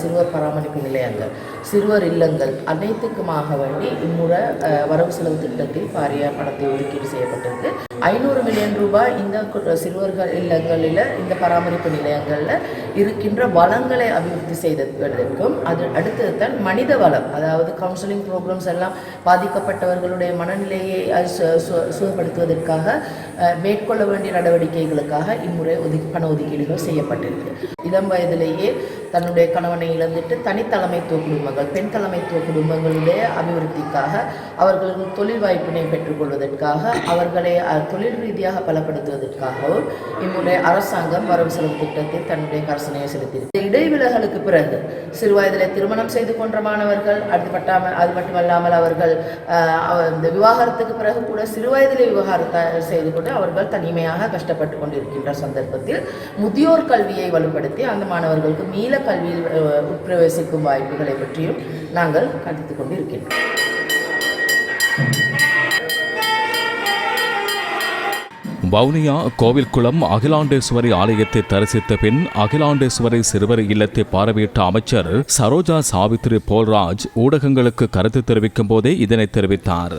சிறுவர் பராமரிப்பு நிலையங்கள் சிறுவர் இல்லங்கள் அனைத்துக்குமாக வேண்டி இம்முறை அஹ், வரவு செலவு திட்டத்தில் பாரிய பணத்தை ஒதுக்கீடு செய்யப்பட்டிருக்கு. ஐநூறு மில்லியன் ரூபாய் இந்த சிறுவர்கள் இல்லங்களில் இந்த பராமரிப்பு நிலையங்களில் இருக்கின்ற வளங்களை அபிவிருத்தி செய்ததற்கும் அது அடுத்தது தான் மனித வளம் அதாவது கவுன்சிலிங் ப்ரோக்ராம்ஸ் எல்லாம் பாதிக்கப்பட்டவர்களுடைய மனநிலையை சு- சுகப்படுத்துவதற்காக அஹ், மேற்கொள்ள வேண்டிய நடவடிக்கைகளுக்காக இம்முறை ஒதுக்கி பண ஒதுக்கீடுகள் செய்யப்பட்டிருக்கு. இளம் வயதிலேயே தன்னுடைய கணவனை இழந்துட்டு தனித்தலைமைத்துவ குடும்பங்கள் பெண் தலைமைத்துவ குடும்பங்களுடைய அபிவிருத்திக்காக அவர்களுக்கு தொழில் வாய்ப்பினை பெற்றுக்கொள்வதற்காக அவர்களை தொழில் ரீதியாக பலப்படுத்துவதற்காகவும் இம்முறை அரசாங்கம் வரவு செலவு திட்டத்தில் தன்னுடைய கரசனையை செலுத்தியது இடைவிலகலுக்கு பிறகு சிறுவயதில் திருமணம் செய்து கொன்ற மாணவர்கள் அது பட்டாமல் அது மட்டுமல்லாமல் அவர்கள் இந்த விவாகரத்துக்கு பிறகு கூட சிறு வயதிலே செய்து கொண்டு அவர்கள் தனிமையாக கஷ்டப்பட்டு கொண்டிருக்கின்ற சந்தர்ப்பத்தில் முதியோர் கல்வியை வலுப்படுத்தி அந்த மாணவர்களுக்கு மீள கல்வியில் உட்பிரவேசிக்கும் வாய்ப்புகளை பற்றியும் நாங்கள் கண்டித்துக் கொண்டு இருக்கின்றோம் வவுனியா கோவில்குளம் அகிலாண்டேஸ்வரி ஆலயத்தை தரிசித்த பின் அகிலாண்டேஸ்வரி சிறுவர் இல்லத்தை பார்வையிட்ட அமைச்சர் சரோஜா சாவித்ரி போல்ராஜ் ஊடகங்களுக்கு கருத்து தெரிவிக்கும் போதே இதனை தெரிவித்தார்.